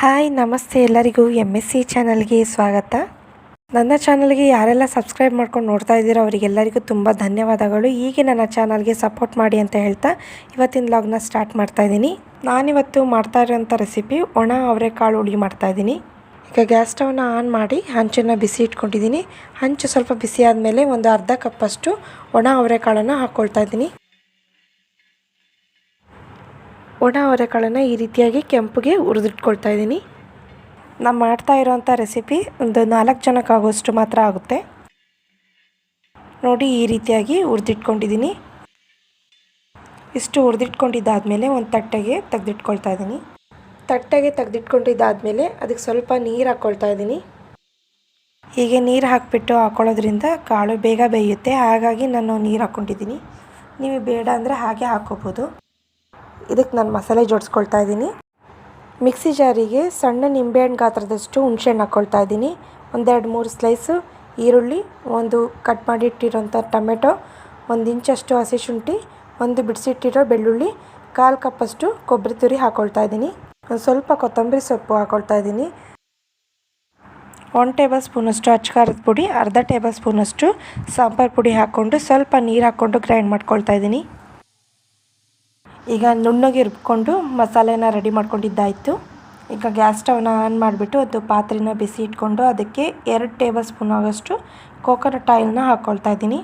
Hi, ನಮಸ್ತೆ ಎಲ್ಲರಿಗೂ M S C ಚಾನಲ್ಗೆ ಸ್ವಾಗತ. ನನ್ನ ಚಾನಲ್ಗೆ ಯಾರೆಲ್ಲ ಸಬ್ಸ್ಕ್ರೈಬ್ ಮಾಡ್ಕೊಂಡು ನೋಡ್ತಾ ಇದ್ದೀರೋ ಅವರಿಗೆಲ್ಲರಿಗೂ ತುಂಬ ಧನ್ಯವಾದಗಳು. ಹೀಗೆ ನನ್ನ ಚಾನಲ್ಗೆ ಸಪೋರ್ಟ್ ಮಾಡಿ ಅಂತ ಹೇಳ್ತಾ ಇವತ್ತಿನ ಲಾಗ್ನ ಸ್ಟಾರ್ಟ್ ಮಾಡ್ತಾ ಇದ್ದೀನಿ. ನಾನಿವತ್ತು ಮಾಡ್ತಾ ಇರೋಂಥ ರೆಸಿಪಿ ಒಣ ಅವರೆಕಾಳು ಹುಳಿ ಮಾಡ್ತಾ ಇದ್ದೀನಿ. ಈಗ ಗ್ಯಾಸ್ ಸ್ಟವ್ನ ಆನ್ ಮಾಡಿ ಹಂಚನ್ನು ಬಿಸಿ ಇಟ್ಕೊಂಡಿದ್ದೀನಿ. ಹಂಚು ಸ್ವಲ್ಪ ಬಿಸಿ ಆದಮೇಲೆ ಒಂದು ಅರ್ಧ ಕಪ್ಪಷ್ಟು ಒಣ ಅವರೆಕಾಳನ್ನು ಹಾಕ್ಕೊಳ್ತಾ ಇದ್ದೀನಿ. ಒಣ ಅವರೆಕಾಳನ್ನು ಈ ರೀತಿಯಾಗಿ ಕೆಂಪುಗೆ ಹುರಿದಿಟ್ಕೊಳ್ತಾ ಇದ್ದೀನಿ. ನಾನು ಮಾಡ್ತಾ ಇರೋವಂಥ ರೆಸಿಪಿ ಒಂದು ನಾಲ್ಕು ಜನಕ್ಕೆ ಆಗೋಷ್ಟು ಮಾತ್ರ ಆಗುತ್ತೆ. ನೋಡಿ ಈ ರೀತಿಯಾಗಿ ಹುರಿದಿಟ್ಕೊಂಡಿದ್ದೀನಿ. ಇಷ್ಟು ಹುರಿದಿಟ್ಕೊಂಡಿದ್ದಾದಮೇಲೆ ಒಂದು ತಟ್ಟೆಗೆ ತೆಗೆದಿಟ್ಕೊಳ್ತಾ ಇದ್ದೀನಿ. ತಟ್ಟೆಗೆ ತೆಗೆದಿಟ್ಕೊಂಡಿದ್ದಾದಮೇಲೆ ಅದಕ್ಕೆ ಸ್ವಲ್ಪ ನೀರು ಹಾಕ್ಕೊಳ್ತಾ ಇದ್ದೀನಿ. ಹೀಗೆ ನೀರು ಹಾಕಿಬಿಟ್ಟು ಹಾಕ್ಕೊಳ್ಳೋದ್ರಿಂದ ಕಾಳು ಬೇಗ ಬೇಯುತ್ತೆ, ಹಾಗಾಗಿ ನಾನು ನೀರು ಹಾಕ್ಕೊಂಡಿದ್ದೀನಿ ನೀವು ಬೇಡ ಅಂದರೆ ಹಾಗೆ ಹಾಕ್ಕೋಬೋದು ಇದಕ್ಕೆ ನಾನು ಮಸಾಲೆ ಜೋಡಿಸ್ಕೊಳ್ತಾ ಇದ್ದೀನಿ. ಮಿಕ್ಸಿ ಜಾರಿಗೆ ಸಣ್ಣ ನಿಂಬೆಹಣ್ಣು ಗಾತ್ರದಷ್ಟು ಹುಣಸೆಹಣ್ಣು ಹಾಕ್ಕೊಳ್ತಾ ಇದ್ದೀನಿ. ಒಂದೆರಡು ಮೂರು ಸ್ಲೈಸು ಈರುಳ್ಳಿ, ಒಂದು ಕಟ್ ಮಾಡಿಟ್ಟಿರೋಂಥ ಟೊಮೆಟೊ, ಒಂದು ಇಂಚಷ್ಟು ಹಸಿ ಶುಂಠಿ, ಒಂದು ಬಿಡಿಸಿಟ್ಟಿರೋ ಬೆಳ್ಳುಳ್ಳಿ, ಕಾಲು ಕಪ್ಪಷ್ಟು ಕೊಬ್ಬರಿ ತುರಿ ಹಾಕ್ಕೊಳ್ತಾ ಇದ್ದೀನಿ. ಒಂದು ಸ್ವಲ್ಪ ಕೊತ್ತಂಬರಿ ಸೊಪ್ಪು ಹಾಕ್ಕೊಳ್ತಾ ಇದ್ದೀನಿ. ಒನ್ ಟೇಬಲ್ ಸ್ಪೂನಷ್ಟು ಅಚ್ಚಕಾರದ ಪುಡಿ, ಅರ್ಧ ಟೇಬಲ್ ಸ್ಪೂನಷ್ಟು ಸಾಂಬಾರು ಪುಡಿ ಹಾಕ್ಕೊಂಡು ಸ್ವಲ್ಪ ನೀರು ಹಾಕ್ಕೊಂಡು ಗ್ರೈಂಡ್ ಮಾಡ್ಕೊಳ್ತಾ ಇದ್ದೀನಿ. ಈಗ ನುಣ್ಣಗೆ ರುಬ್ಕೊಂಡು ಮಸಾಲೆನ ರೆಡಿ ಮಾಡ್ಕೊಂಡಿದ್ದಾಯಿತು. ಈಗ ಗ್ಯಾಸ್ ಸ್ಟವ್ನ ಆನ್ ಮಾಡಿಬಿಟ್ಟು ಅದು ಪಾತ್ರೆನ ಬಿಸಿ ಇಟ್ಕೊಂಡು ಅದಕ್ಕೆ ಎರಡು ಟೇಬಲ್ ಸ್ಪೂನ್ ಆಗೋಷ್ಟು ಕೋಕೋನಟ್ ಆಯಿಲ್ನ ಹಾಕ್ಕೊಳ್ತಾ ಇದ್ದೀನಿ.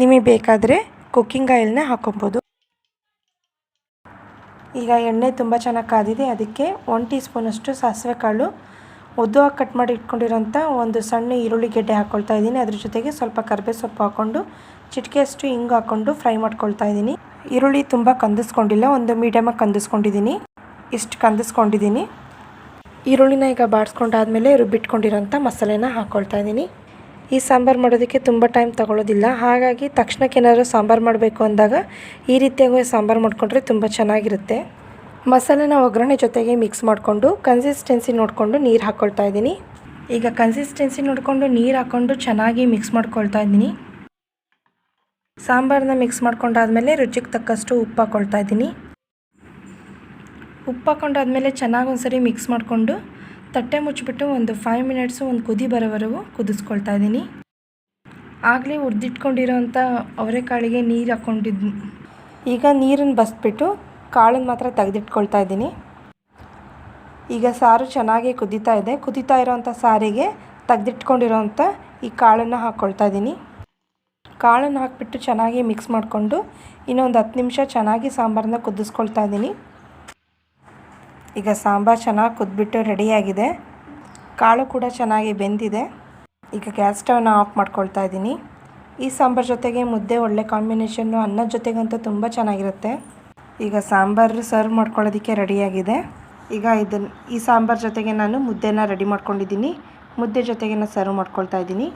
ನಿಮಗೆ ಬೇಕಾದರೆ ಕುಕ್ಕಿಂಗ್ ಆಯಿಲ್ನ ಹಾಕ್ಕೊಬೋದು ಈಗ ಎಣ್ಣೆ ತುಂಬ ಚೆನ್ನಾಗಿ ಕಾದಿದೆ. ಅದಕ್ಕೆ ಒನ್ ಟೀ ಸ್ಪೂನಷ್ಟು ಸಾಸಿವೆ ಕಾಳು. ಉದ್ದವಾಗಿ ಕಟ್ ಮಾಡಿ ಇಟ್ಕೊಂಡಿರೋಂಥ ಒಂದು ಸಣ್ಣ ಈರುಳ್ಳಿ ಗೆಡ್ಡೆ ಹಾಕ್ಕೊಳ್ತಾ ಇದ್ದೀನಿ. ಅದ್ರ ಜೊತೆಗೆ ಸ್ವಲ್ಪ ಕರಿಬೇ ಸೊಪ್ಪು ಹಾಕ್ಕೊಂಡು ಚಿಟಿಕೆಯಷ್ಟು ಹಿಂಗೆ ಹಾಕ್ಕೊಂಡು ಫ್ರೈ ಮಾಡ್ಕೊಳ್ತಾ ಇದ್ದೀನಿ. ಈರುಳ್ಳಿ ತುಂಬ ಕಂದಿಸ್ಕೊಂಡಿಲ್ಲ, ಒಂದು ಮೀಡಿಯಮಾಗಿ ಕಂದಿಸ್ಕೊಂಡಿದ್ದೀನಿ. ಇಷ್ಟು ಕಂದಿಸ್ಕೊಂಡಿದ್ದೀನಿ. ಈರುಳ್ಳಿನ ಈಗ ಬಾಡಿಸ್ಕೊಂಡಾದ್ಮೇಲೆ ರುಬ್ಬಿಟ್ಕೊಂಡಿರೋಂಥ ಮಸಾಲೆನ ಹಾಕ್ಕೊಳ್ತಾ ಇದ್ದೀನಿ. ಈ ಸಾಂಬಾರು ಮಾಡೋದಕ್ಕೆ ತುಂಬ ಟೈಮ್ ತಗೊಳ್ಳೋದಿಲ್ಲ ಹಾಗಾಗಿ ತಕ್ಷಣಕ್ಕೆ ಏನಾದರೂ ಸಾಂಬಾರು ಮಾಡಬೇಕು ಅಂದಾಗ ಈ ರೀತಿಯಾಗಿ ಸಾಂಬಾರು ಮಾಡಿಕೊಂಡ್ರೆ ತುಂಬ ಚೆನ್ನಾಗಿರುತ್ತೆ. ಮಸಾಲೆನ ಒಗ್ಗರಣೆ ಜೊತೆಗೆ ಮಿಕ್ಸ್ ಮಾಡಿಕೊಂಡು ಕನ್ಸಿಸ್ಟೆನ್ಸಿ ನೋಡಿಕೊಂಡು ನೀರು ಹಾಕ್ಕೊಳ್ತಾ ಇದ್ದೀನಿ. ಈಗ ಕನ್ಸಿಸ್ಟೆನ್ಸಿ ನೋಡಿಕೊಂಡು ನೀರು ಹಾಕ್ಕೊಂಡು ಚೆನ್ನಾಗಿ ಮಿಕ್ಸ್ ಮಾಡ್ಕೊಳ್ತಾ ಇದ್ದೀನಿ. ಸಾಂಬಾರನ್ನ ಮಿಕ್ಸ್ ಮಾಡ್ಕೊಂಡಾದ್ಮೇಲೆ ರುಚಿಗೆ ತಕ್ಕಷ್ಟು ಉಪ್ಪು ಹಾಕ್ಕೊಳ್ತಾ ಇದ್ದೀನಿ. ಉಪ್ಪು ಹಾಕ್ಕೊಂಡಾದ್ಮೇಲೆ ಚೆನ್ನಾಗಿ ಒಂದ್ಸರಿ ಮಿಕ್ಸ್ ಮಾಡಿಕೊಂಡು ತಟ್ಟೆ ಮುಚ್ಚಿಬಿಟ್ಟು ಒಂದು ಫೈವ್ ಮಿನಿಟ್ಸು ಒಂದು ಕುದಿ ಬರೋವರೆಗೂ ಕುದಿಸ್ಕೊಳ್ತಾ ಇದ್ದೀನಿ. ಆಗಲೇ ಹುರಿದಿಟ್ಕೊಂಡಿರೋಂಥ ಅವರೆಕಾಳಿಗೆ ನೀರು ಹಾಕ್ಕೊಂಡಿದ್ದು ಈಗ ನೀರನ್ನು ಬಸ್ಬಿಟ್ಟು ಕಾಳನ್ನು ಮಾತ್ರ ತೆಗೆದಿಟ್ಕೊಳ್ತಾ ಇದ್ದೀನಿ. ಈಗ ಸಾರು ಚೆನ್ನಾಗಿ ಕುದೀತಾ ಇದೆ. ಕುದೀತಾ ಇರೋವಂಥ ಸಾರಿಗೆ ತೆಗೆದಿಟ್ಕೊಂಡಿರೋವಂಥ ಈ ಕಾಳನ್ನು ಹಾಕ್ಕೊಳ್ತಾ ಇದ್ದೀನಿ. ಕಾಳನ್ನು ಹಾಕಿಬಿಟ್ಟು ಚೆನ್ನಾಗಿ ಮಿಕ್ಸ್ ಮಾಡಿಕೊಂಡು ಇನ್ನೊಂದು ಹತ್ತು ನಿಮಿಷ ಚೆನ್ನಾಗಿ ಸಾಂಬಾರನ್ನ ಕುದಿಸ್ಕೊಳ್ತಾ ಇದ್ದೀನಿ. ಈಗ ಸಾಂಬಾರು ಚೆನ್ನಾಗಿ ಕುದ್ಬಿಟ್ಟು ರೆಡಿಯಾಗಿದೆ. ಕಾಳು ಕೂಡ ಚೆನ್ನಾಗಿ ಬೆಂದಿದೆ. ಈಗ ಗ್ಯಾಸ್ ಸ್ಟವ್ನ ಆಫ್ ಮಾಡ್ಕೊಳ್ತಾ ಇದ್ದೀನಿ. ಈ ಸಾಂಬಾರು ಜೊತೆಗೆ ಮುದ್ದೆ, ಒಳ್ಳೆ ಕಾಂಬಿನೇಷನ್ನು ಅನ್ನದ ಜೊತೆಗಂತೂ ತುಂಬ ಚೆನ್ನಾಗಿರುತ್ತೆ. ಈಗ ಸಾಂಬಾರು ಸರ್ವ್ ಮಾಡ್ಕೊಳ್ಳೋದಕ್ಕೆ ರೆಡಿಯಾಗಿದೆ. ಈಗ ಇದನ್ನು ಈ ಸಾಂಬಾರು ಜೊತೆಗೆ ನಾನು ಮುದ್ದೆನ ರೆಡಿ ಮಾಡ್ಕೊಂಡಿದ್ದೀನಿ. ಮುದ್ದೆ ಜೊತೆಗೆ ನಾನು ಸರ್ವ್ ಮಾಡ್ಕೊಳ್ತಾ ಇದ್ದೀನಿ.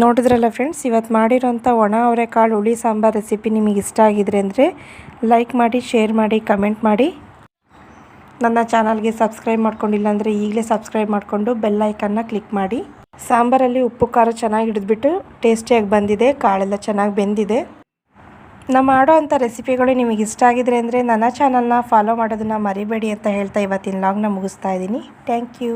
ನೋಡಿದ್ರಲ್ಲ ಫ್ರೆಂಡ್ಸ್ ಇವತ್ತು ಮಾಡಿರೋಂಥ ಒಣ ಅವರೆಕಾಳು ಹುಳಿ ಸಾಂಬಾರು ರೆಸಿಪಿ ನಿಮಗೆ ಇಷ್ಟ ಆಗಿದ್ರೆ ಅಂದರೆ ಲೈಕ್ ಮಾಡಿ ಶೇರ್ ಮಾಡಿ ಕಮೆಂಟ್ ಮಾಡಿ. ನನ್ನ ಚಾನಲ್ಗೆ ಸಬ್ಸ್ಕ್ರೈಬ್ ಮಾಡ್ಕೊಂಡಿಲ್ಲ ಅಂದರೆ ಈಗಲೇ ಸಬ್ಸ್ಕ್ರೈಬ್ ಮಾಡಿಕೊಂಡು ಬೆಲ್ ಐಕನ್ನ ಕ್ಲಿಕ್ ಮಾಡಿ. ಸಾಂಬಾರಲ್ಲಿ ಉಪ್ಪು, ಖಾರ ಚೆನ್ನಾಗಿ ಹಿಡಿದ್ಬಿಟ್ಟು ಟೇಸ್ಟಿಯಾಗಿ ಬಂದಿದೆ, ಕಾಳೆಲ್ಲ ಚೆನ್ನಾಗಿ ಬೆಂದಿದೆ. ನಾವು ಮಾಡೋ ಅಂಥ ರೆಸಿಪಿಗಳು ನಿಮಗೆ ಇಷ್ಟ ಆಗಿದ್ರೆ ಅಂದರೆ ನನ್ನ ಚಾನಲ್ನ ಫಾಲೋ ಮಾಡೋದನ್ನು ಮರಿಬೇಡಿ ಅಂತ ಹೇಳ್ತಾ ಇವತ್ತಿನ ಲಾಗ್ನ ಮುಗಿಸ್ತಾ ಇದ್ದೀನಿ. Thank you